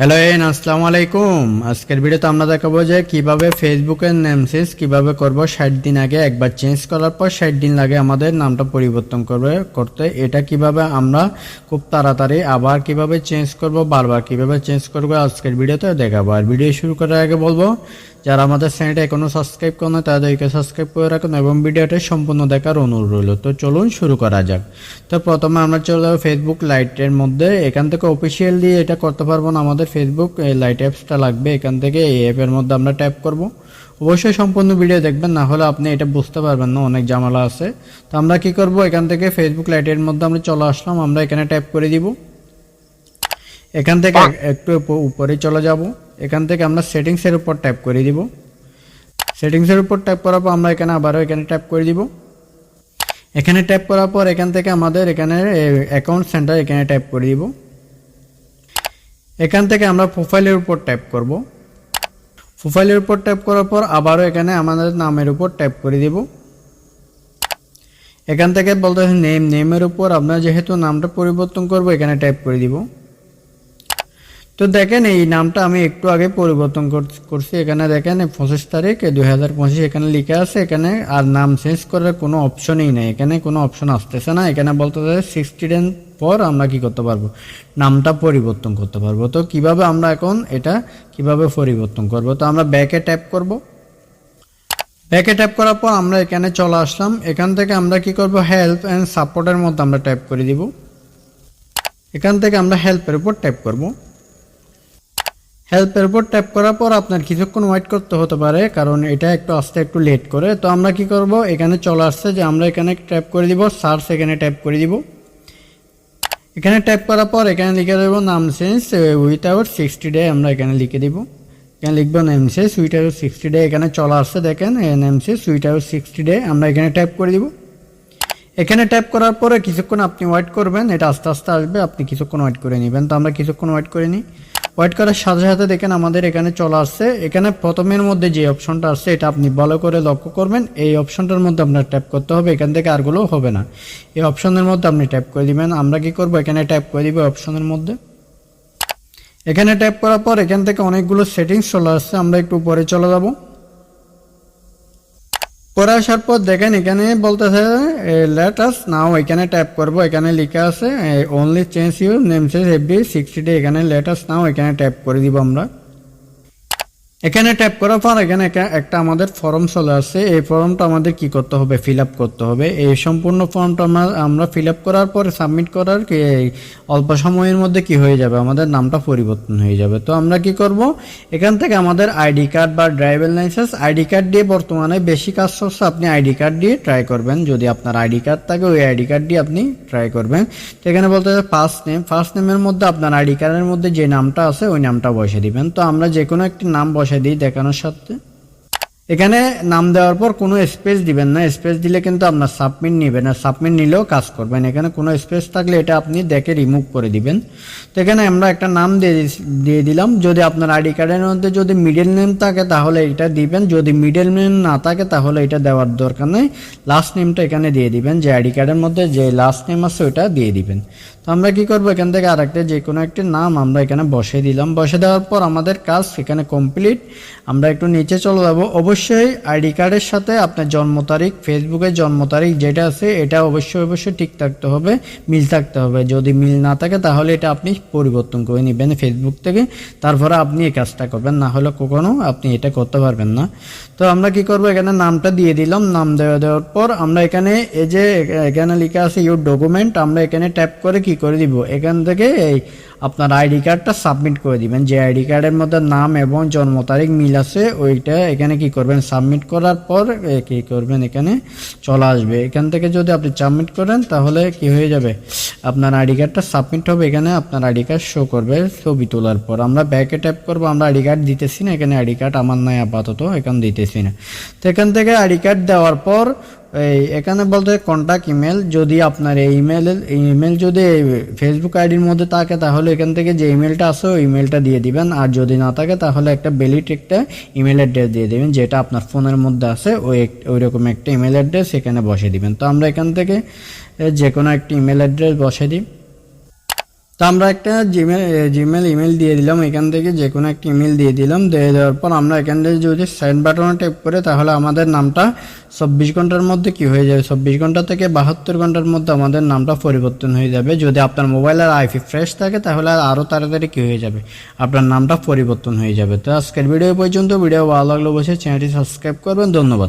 Hello N আসসালামু আলাইকুম আজকের ভিডিওতে আমরা দেখাবো যে কীভাবে ফেসবুকের নেমসেস কীভাবে করব ষাট দিন আগে, একবার চেঞ্জ করার পর ষাট দিন লাগে আমাদের নামটা পরিবর্তন করবে, করতে এটা কীভাবে আমরা খুব তাড়াতাড়ি আবার কীভাবে চেঞ্জ করব, বারবার কীভাবে চেঞ্জ করব, আজকের ভিডিওতে দেখাবো। আর ভিডিও শুরু করার আগে বলব যারা আমাদের চ্যানেলটা এখনও সাবস্ক্রাইব করো না তাদেরকে সাবস্ক্রাইব করে রাখুন এবং ভিডিওটা সম্পূর্ণ দেখার অনুরোধ রইল। তো চলুন শুরু করা যাক। তো প্রথমে আমরা চলে যাব ফেসবুক লাইটের মধ্যে। এখান থেকে অফিসিয়াল দিয়ে এটা করতে পারব না আমাদের ফেসবুক লাইট অ্যাপসটা লাগবে। এখান থেকে এই অ্যাপের মধ্যে আমরা ট্যাপ করব। অবশ্যই সম্পূর্ণ ভিডিও দেখবেন না হলে আপনি এটা বুঝতে পারবেন না অনেক ঝামেলা আছে। তো আমরা কি করব এখান থেকে ফেসবুক লাইটের মধ্যে আমরা চলে আসলাম আমরা এখানে ট্যাপ করে দিব। এখান থেকে একটু উপ- উপরে চলে যাব। এখান থেকে আমরা সেটিংসের উপর ট্যাপ করে দিব। সেটিংসের উপর ট্যাপ করার পর আমরা এখানে আবারও এখানে ট্যাপ করে দিব। এখানে ট্যাপ করার পর এখান থেকে আমাদের এখানে অ্যাকাউন্ট সেন্টার এখানে ট্যাপ করে দিব। এখান থেকে আমরা প্রোফাইলের উপর ট্যাপ করব। প্রোফাইলের উপর ট্যাপ করার পর আবারও এখানে আমাদের নামের উপর ট্যাপ করে দিব। এখান থেকে বলতে নেম নেমের উপর আপনার যেহেতু নামটা পরিবর্তন করব, এখানে ট্যাপ করে দিব। তো দেখেন, এই নামটা আমি একটু আগে পরিবর্তন কর- করছি। এখানে দেখেন পঁচিশ তারিখ দুই হাজার পঁচিশ, এখানে লিখে আছে, এখানে আর নাম চেঞ্জ করার কোনো অপশনই নেই। এখানে কোনো অপশন আসতেছে না। এখানে বলতে চাই সিক্সটি ডেন পর আমরা কি করতে পারব? নামটা পরিবর্তন করতে পারব। তো কীভাবে আমরা এখন এটা কীভাবে পরিবর্তন করব? তো আমরা ব্যাকে ট্যাপ করব। ব্যাকে ট্যাপ করার পর আমরা এখানে চলে আসলাম। এখান থেকে আমরা কি করব? হেল্প অ্যান্ড সাপোর্টের মধ্যে আমরা ট্যাপ করে দিব। এখান থেকে আমরা হেল্পের উপর ট্যাপ করব। হেল্পের উপর ট্যাপ করার পর আপনার কিছুক্ষণ ওয়েট করতে হতে পারে, কারণ এটা একটু আসতে একটু লেট করে। তো আমরা কি করব? এখানে চলে আসছে যে আমরা এখানে ট্যাপ করে দিব সার্চ এখানে ট্যাপ করে দিব। এখানে ট্যাপ করার পর এখানে লিখে দেবো নাম চেঞ্জ উইথাউট সিক্সটি ডে আমরা এখানে লিখে দিব। এখানে লিখব name change without sixty day এখানে চলে আসছে দেখেন name change without sixty day আমরা এখানে ট্যাপ করে দিব। এখানে ট্যাপ করার পরে কিছুক্ষণ আপনি ওয়েট করবেন, এটা আস্তে আস্তে আসবে, আপনি কিছুক্ষণ ওয়েট করে নেবেন। তো আমরা কিছুক্ষণ ওয়েট করে নিই। ওয়েট করার সাথে সাথে দেখেন আমাদের এখানে চলে আসছে। এখানে প্রথমের মধ্যে যে অপশনটা আসছে, এটা আপনি ভালো করে লক্ষ্য করবেন। এই অপশনটার মধ্যে আপনার ট্যাপ করতে হবে, এখান থেকে আরগুলো হবে না। এই অপশনের মধ্যে আপনি ট্যাপ করে দিবেন। আমরা কি করব? এখানে ট্যাপ করে দিব অপশনের মধ্যে। এখানে ট্যাপ করার পর এখান থেকে অনেকগুলো সেটিংস চলে আসছে। আমরা একটু উপরে চলে যাব। পরে আসার পর দেখেন, এখানে বলতেছে লেটাস নাও এখানে ট্যাপ করব, এখানে লেখা আছে only change your name change every sixty day এখানে লেটাস নাও এখানে ট্যাপ করে দিব আমরা। এখানে ট্যাপ করার পর এখানে একটা- আমাদের ফর্ম চলে আসছে। এই ফর্মটা আমাদের কি করতে হবে? ফিল করতে হবে। এই সম্পূর্ণ ফর্মটা আমরা আমরা ফিল করার পর সাবমিট করার কি অল্প সময়ের মধ্যে কি হয়ে যাবে? আমাদের নামটা পরিবর্তন হয়ে যাবে। তো আমরা কি করব? এখান থেকে আমাদের আইডি কার্ড বা ড্রাইভিং লাইসেন্স আইডি কার্ড দিয়ে বর্তমানে বেশি কাজ করছে আপনি আইডি কার্ড দিয়ে ট্রাই করবেন। যদি আপনার আইডি কার্ড থাকে, ওই আইডি কার্ড দিয়ে আপনি ট্রাই করবেন। তো এখানে বলতে ফার্স্ট নেম ফার্স্ট নেমের মধ্যে, আপনার আইডি কার্ডের মধ্যে যে নামটা আছে, ওই নামটা বসে দিবেন। তো আমরা যে কোনো একটি নাম বসে দিই দেখানোর সাথে এখানে নাম দেওয়ার পর কোনো স্পেস দিবেন না। স্পেস দিলে কিন্তু আপনার সাবমিট নেবেন আর সাবমিট নিলেও কাজ করবেন। এখানে কোনো স্পেস থাকলে এটা আপনি দেখে রিমুভ করে দিবেন। তো এখানে আমরা একটা নাম দিয়ে দিয়ে দিলাম। যদি আপনার আইডি কার্ডের মধ্যে যদি মিডল নেম থাকে তাহলে এটা দিবেন। যদি মিডল নেম না থাকে তাহলে এটা দেওয়ার দরকার নেই। লাস্ট নেমটা এখানে দিয়ে দিবেন। যে আইডি কার্ডের মধ্যে যে লাস্ট নেম আছে ওটা দিয়ে দিবেন। তো আমরা কি করব? এখান থেকে আরেকটা যে কোনো একটি নাম আমরা এখানে বসে দিলাম। বসে দেওয়ার পর আমাদের কাজ এখানে কমপ্লিট আমরা একটু নিচে চলে যাব। অবশ্যই আইডি কার্ডের সাথে আপনার জন্ম তারিখ ফেসবুকের জন্ম তারিখ যেটা আছে, এটা অবশ্যই অবশ্যই ঠিক থাকতে হবে, মিল থাকতে হবে। যদি মিল না থাকে, তাহলে এটা আপনি পরিবর্তন করে নেবেন ফেসবুক থেকে। তারপরে আপনি এই কাজটা করবেন। না হলে কখনো আপনি এটা করতে পারবেন না। তো আমরা কি করব? এখানে নামটা দিয়ে দিলাম। নাম দেওয়া দেওয়ার পর আমরা এখানে এই যে এখানে লেখা আছে ইউর ডকুমেন্ট আমরা এখানে ট্যাপ করে কি করে দিব? এখান থেকে এই আপনার আইডি কার্ডটা সাবমিট করে দিবেন। যে আইডি কার্ডের মধ্যে নাম এবং জন্ম তারিখ মিল আছে, ওইটা এখানে কি করবেন? সাবমিট করার পর কি করবেন? এখানে চলে আসবে। এখান থেকে যদি আপনি সাবমিট করেন, তাহলে কি হয়ে যাবে? আপনার আইডি কার্ডটা সাবমিট হবে, এখানে আপনার আইডি কার্ড শো করবে ছবি তোলার পর। আমরা ব্যাকে ট্যাপ করব, আমরা আইডি কার্ড দিতেছি না, এখানে আইডি কার্ড আমার নাই আপাতত, এখানে দিতেছি না। তো এখান থেকে আইডি কার্ড দেওয়ার পর এখানে বলতে কন্ট্যাক্ট ইমেল যদি আপনার এই ইমেল ইমেল যদি ফেসবুক আইডির মধ্যে থাকে, তাহলে এখান থেকে যে ইমেলটা আসে ওই ইমেলটা দিয়ে দিবেন। আর যদি না থাকে, তাহলে একটা বেলিট একটা ইমেল অ্যাড্রেস দিয়ে দিবেন, যেটা আপনার ফোনের মধ্যে আছে, ওই ওই রকম একটা ইমেল অ্যাড্রেস এখানে বসে দিবেন। তো আমরা এখান থেকে যে কোনো একটা ইমেল অ্যাড্রেস বসে দিই। তো আমরা একটা জিমেল জিমেল ইমেল দিয়ে দিলাম, এখান থেকে যে কোনো একটা ইমেল দিয়ে দিলাম, দিয়ে দেওয়ার পর আমরা এখান থেকে যদি সেন্ড বাটনে টেপ করে, তাহলে আমাদের নামটা চব্বিশ ঘণ্টার মধ্যে কি হয়ে যাবে? চব্বিশ ঘণ্টা থেকে বাহাত্তর ঘণ্টার মধ্যে আমাদের নামটা পরিবর্তন হয়ে যাবে। যদি আপনার মোবাইলের আইপি ফ্রেশ থাকে, তাহলে আরও তাড়াতাড়ি কী হয়ে যাবে? আপনার নামটা পরিবর্তন হয়ে যাবে। তো আজকের ভিডিও পর্যন্ত, ভিডিও ভালো লাগলে অবশ্যই চ্যানেলটি সাবস্ক্রাইব করবেন। ধন্যবাদ।